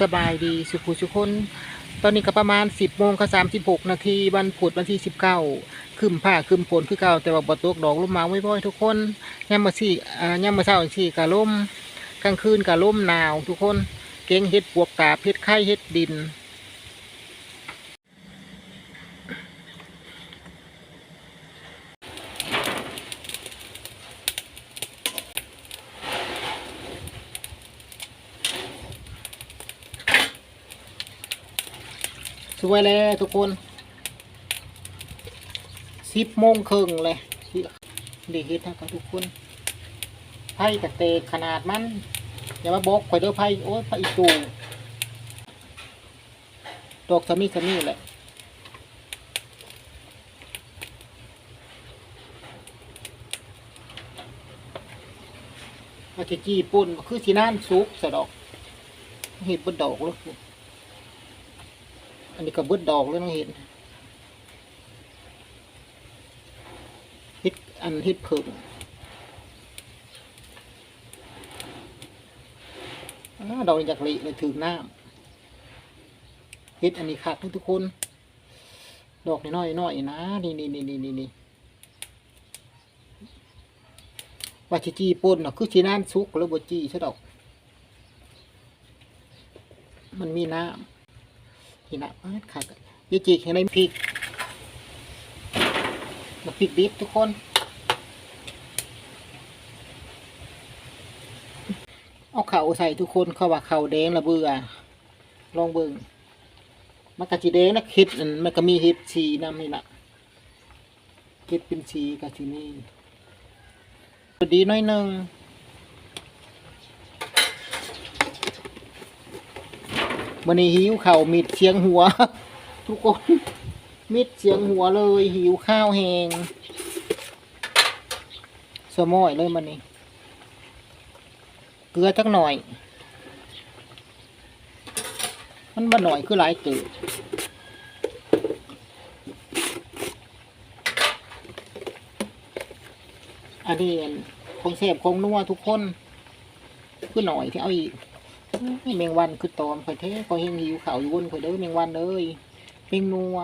สบายดีสุขุสุคน ตอนนี้ก็ประมาณ 10โมงค่ะสามสิบหกนาทีวันพุธวันที่สิบเก้าคืมผ้าคืมฝนคือเก่าแต่ว่าบ่ตกดอกลมมาบ่อยทุกคนย่ำมาสี่อ่ายามมื้อเช้าสี่กะลมกลางคืนกะลมหนาวทุกคน เก่งเฮ็ดปวกตาเฮ็ดไข่เฮ็ดดิน สวยแล้วทุกคนสิบโมงครึ่งเลยดีเฮ็ดนะครับทุกคนไพ่กระเตกขนาดมันอย่ามาบอกข่อยเด้อไพ่โอ้ยไพ่อีตูดอกสมีสมีแหละมาจะจีปุ่นคือสีน่านซุกสะดอกเห็ดบดดอกแล้ว อันนี้ก็เบิดดอกเลยน้องเห็นเฮ็ดอันเฮ็ดเพิ่งดอกนี้จากลิเลยถึงน้ำเฮ็ดอันนี้ขาดทุกทุกคน ดอกน้อยๆน้อยนะนี่นี่นี่นี่นี่นี่ว่าจีป่นเนาะคือสีน้ำสุกแล้วบจีใช่ดอก มันมีน้ำ นี่นะเอิ้นค่ะยี่จีเห็นในพริกมาพริกดิบทุกคนเอาเข่าใส่ทุกคนเขาว่าเข่าแดงละเบื่อลองเบิ่งมันกะจีแดงนะเห็ดมันก็มีเห็ดชีน้ำนี่ละเห็ดเป็นชีกะจีนี่ดีน้อยหนึ่ง มันนี้หิวเข่าวมิดเสียงหัว ทุกคน มิดเสียงหัวเลย หิวข้าวแหงสมอยเลยมันนี้ เกลือจักหน่อย มันบ่หน่อยคือหลายตืออันนี้คงเสพคงนัวทุกคน คือหน่อยที่เอาอีก แมงวันคือตอมข่อยเท่ข่อยเฮงหิวข่าอยู่วนข่อยเด้อแมงวันเอ้ยเฮงนัว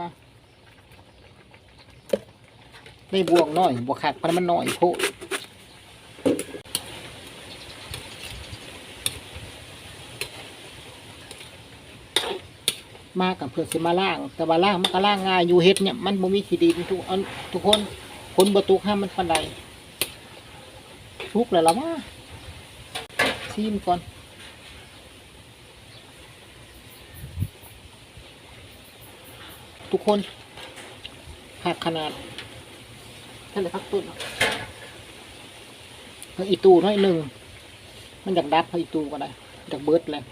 ได้บวงหน่อยบวกขาดพราะมันหน่อยโพดมากับเพื่อนสิมาล่าง แต่ว่าล่างมันก็ล่างง่ายอยู่เฮ็ดเนี่ยมันบ่มีขีดินทุกอันทุกคนคนบ่ตุกห้ามมันปานใดทุกแล้วล่ะว่าซีมก่อน ทุกคนหักขนาดท่านเลยพักต้นเอาอีตูน้อยหนึ่ง มันอยากดับเอาอีตูก็ได้อยากเบิดเลย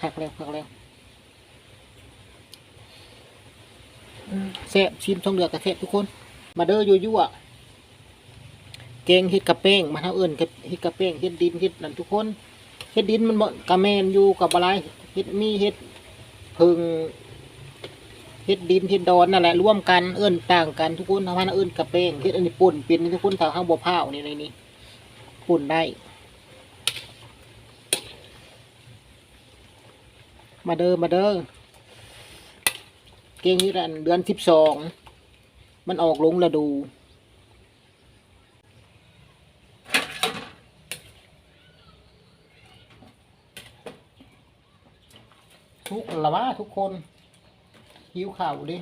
คักแล้วคักแล้วแซ่บชิมทองเหลือกระแทบทุกคน มาเด้อยั่วยั่วๆเกงเฮ็ดกระเป้งมาเท่าเอิญกับเฮ็ดกระเป้งเฮ็ดดินเฮ็ดนั่นทุกคนเฮ็ดดินมันกระแมนอยู่กับอะไร เฮ็ดมีเฮ็ดพึงเฮ็ดดินเฮ็ดดอนนั่นแหละร่วมกันเอิ้นต่างกันทุกคนทำให้เอิ้นกระเป้งเฮ็ดอันนี้ปุ่นเป็นทุกคนถ้าข้างบ่พร้าวนี่ในนี้ปุ่นได้ มาเด้อมาเด้อเก่งที่อันเดือนสิบสองมันออกลงฤดู ทุกละว่าทุกคนหิวข่าวดิ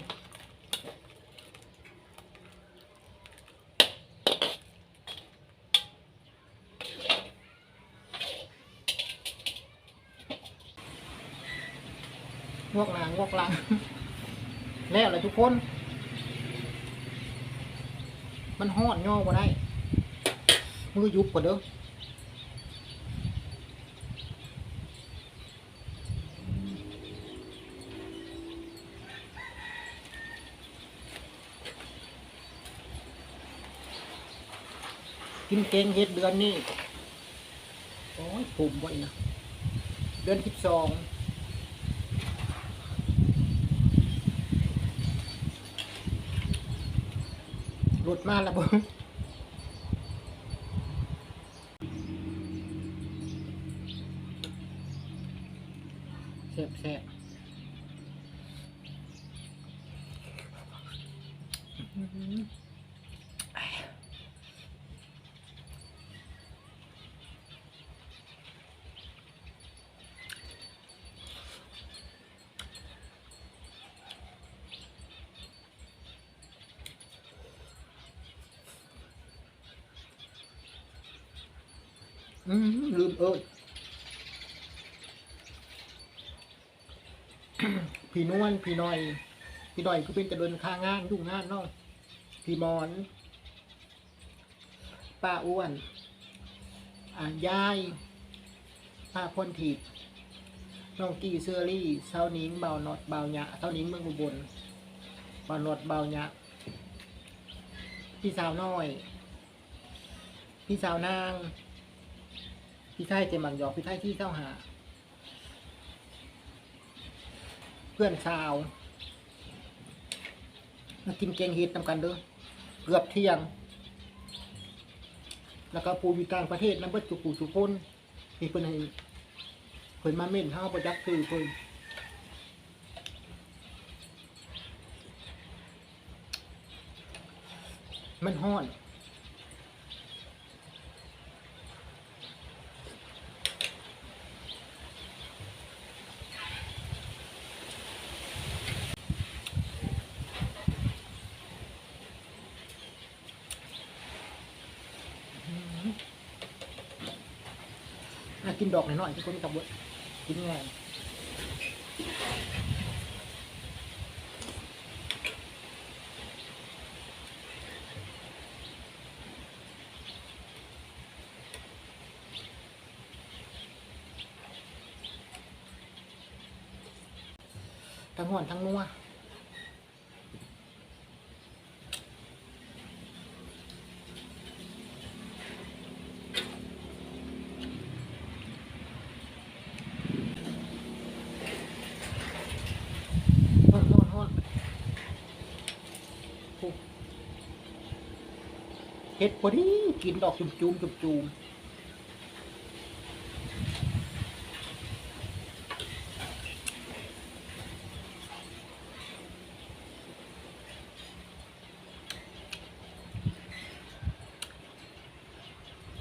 งวกหลังงวกหลัง แล้วแหละทุกคน มันหอดย่อมาได้ มือยุบกว่าเด้อ กินเก่งเห็ดเดือนนี้โอ้ยปุ่มไว้นะเดือนที่สองหลุดมากแล้วบ่แซ่บแซ่บอือ มลืมเอิญพี่นวลพี่น้อย พี่น้อยคือเป็นจะเดินค้างานยุ่งงานเนาะพี่มอนป้าอ้วนอ่ายายป้าคนถีบน้องกี้เซอรี่เซานิงเบาหนอดเบาหยะเซานิงเมืองอุบลเบาหนอดเบาหยะพี่สาวน้อย พี่สาวนาง พี่ไทยเจมังยอพี่ไทยที่เจ้าหา เพื่อนชาวมากินแกงเห็ดนำกันเด้อเกือบเที่ยง แล้วก็ปูอยู่ต่างประเทศน้ำเบิดจุกูจุคนมีเพิ่นให้เพิ่นมาเม่นเฮาประยักคือเพิ่นมันฮ้อน อะ กินดอกหน่อยๆทุกคนกับเบิร์ดกินง่ายทั้งห่อนทั้งนัวฮ้อนฮ้อนฮ้อนโอ้ ผ็ดพอดีกินดอกจุ่มจุ่มจุ่มจุ่ม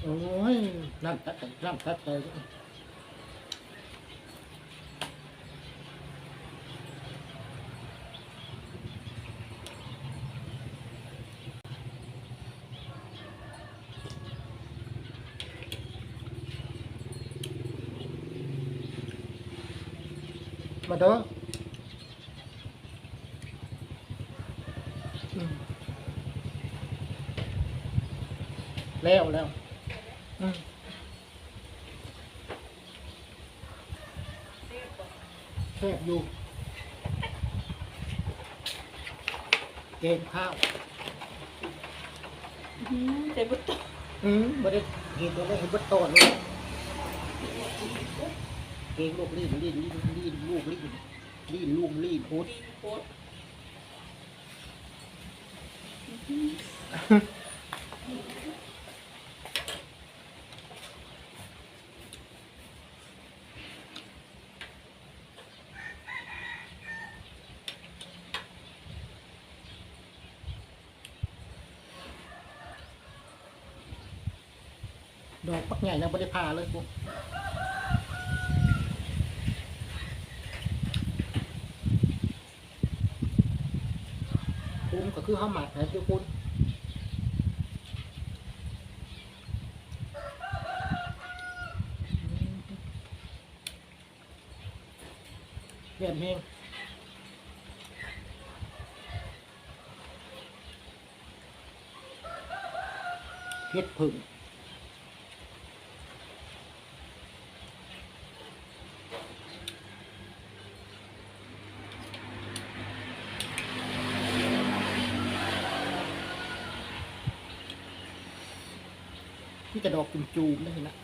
โอ้ยน้ำตัดน้ำตัดเลย มาเด้ออืมแล้วแล้วอืมแซ่บอยู่เกงข้าวอืมแต่บุตรอืมไม่ได้เห็นตัวได้เห็นบัดตอนเลย เกงลูกลีนลีนลีนลีนลูกลีนลีนลูกลีนโคตรดีโคตรดอกปักใหญ่ยังไม่ได้พาเลยกู็คือห้าวหมักนะทุกคนเรียบเฮงเพชรพึ่ง ที่ จูมได้เห็นนะ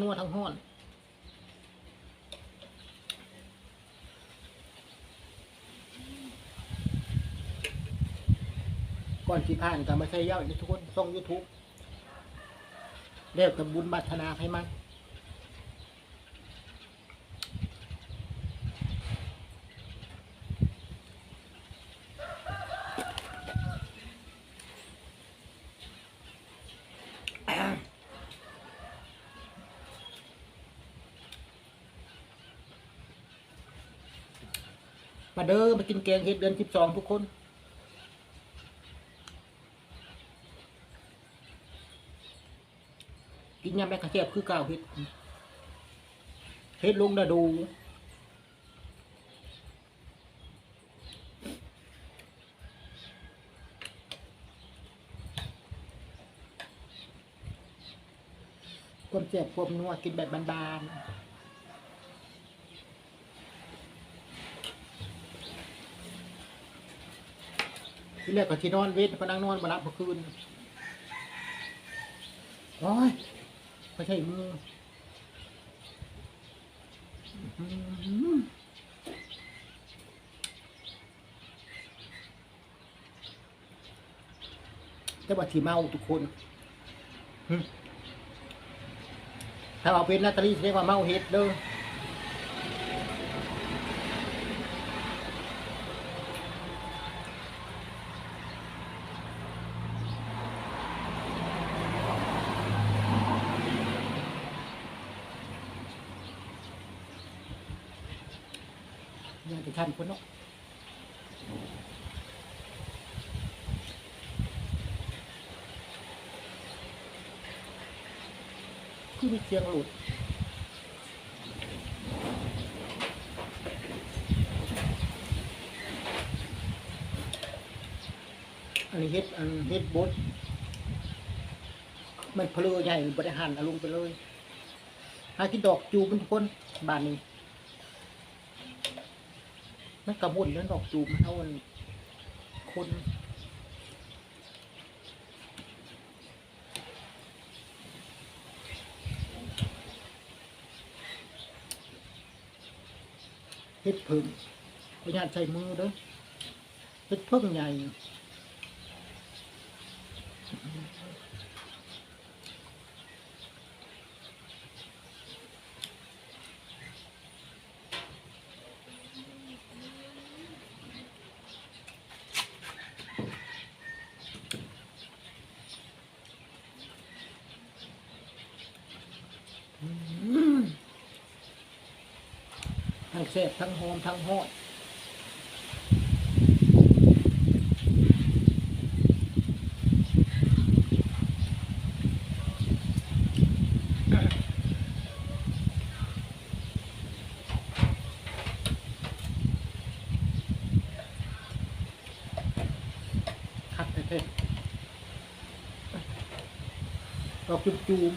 นัวทั้งห้อนก่อนสิผ่านก็มาใช้ยาอีกทุกคนช่อง YouTube แล้วแต่บุญบัตนาให้มัน มาเด้อมากินแกงเห็ดเดือนสิบสองทุกคน กินยำแม่กระเทียบคือเก่าเห็ดเห็ดลงดาดูความเจ็บความนัวกินแบบบานๆ ที่แรกก็ที่นอนเวทก็นั่งนอนมารับเมื่อคืนโอ้ยไม่ใช่มือแต่ว่าที่เมาทุกคนถ้าเอาเป็นลอตเตอรี่เรียกว่าเมาเฮ็ดเด้อ ยังจะทันคนเนาะคือมีเสียงหลุดอันนี้เฮ็ดอันเฮ็ดบดมันเพลือใหญ่บริหารอาลงไปเลย หากินดอกจูบมันคนบ้านนี้ มันกระบุนเรื่องดอกจูบมันเอาอันคนเฮ็ดพึ่งพยานใช้มือเด้อเฮ็ดพึ่งใหญ่ทั้ง แซ่บทั้งหอมทั้งหอดกแท้ๆดอกจุบ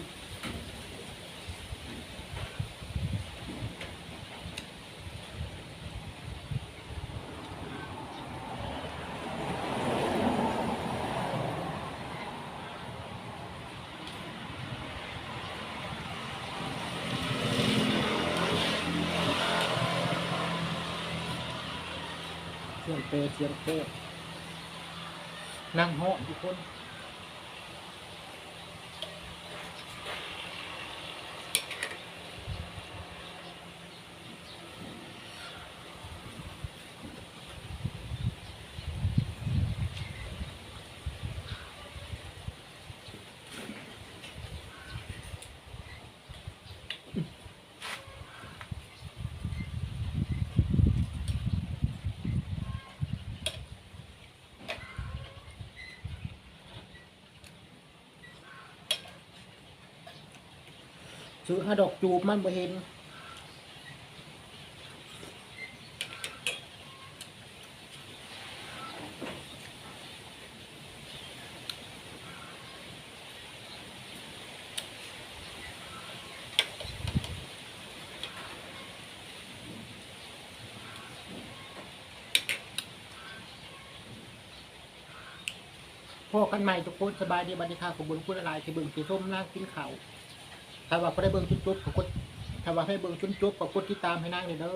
เสียงเชียงเปรนั่งเหาะทุกคน ซื้อหาดอกจูบมันบ่เห็นพ่อกันใหม่ทุกคนสบายดีบันดีค่ะขอบคุณคุณอะไรที่เบิ่งที่ส้มนั่งกินเข้า ถ้าว่าก็ได้เบิ้งจุดๆก็กดถ้าว่าให้เบิ้งจุดๆก็กดติดตามให้นางเลยเด้อ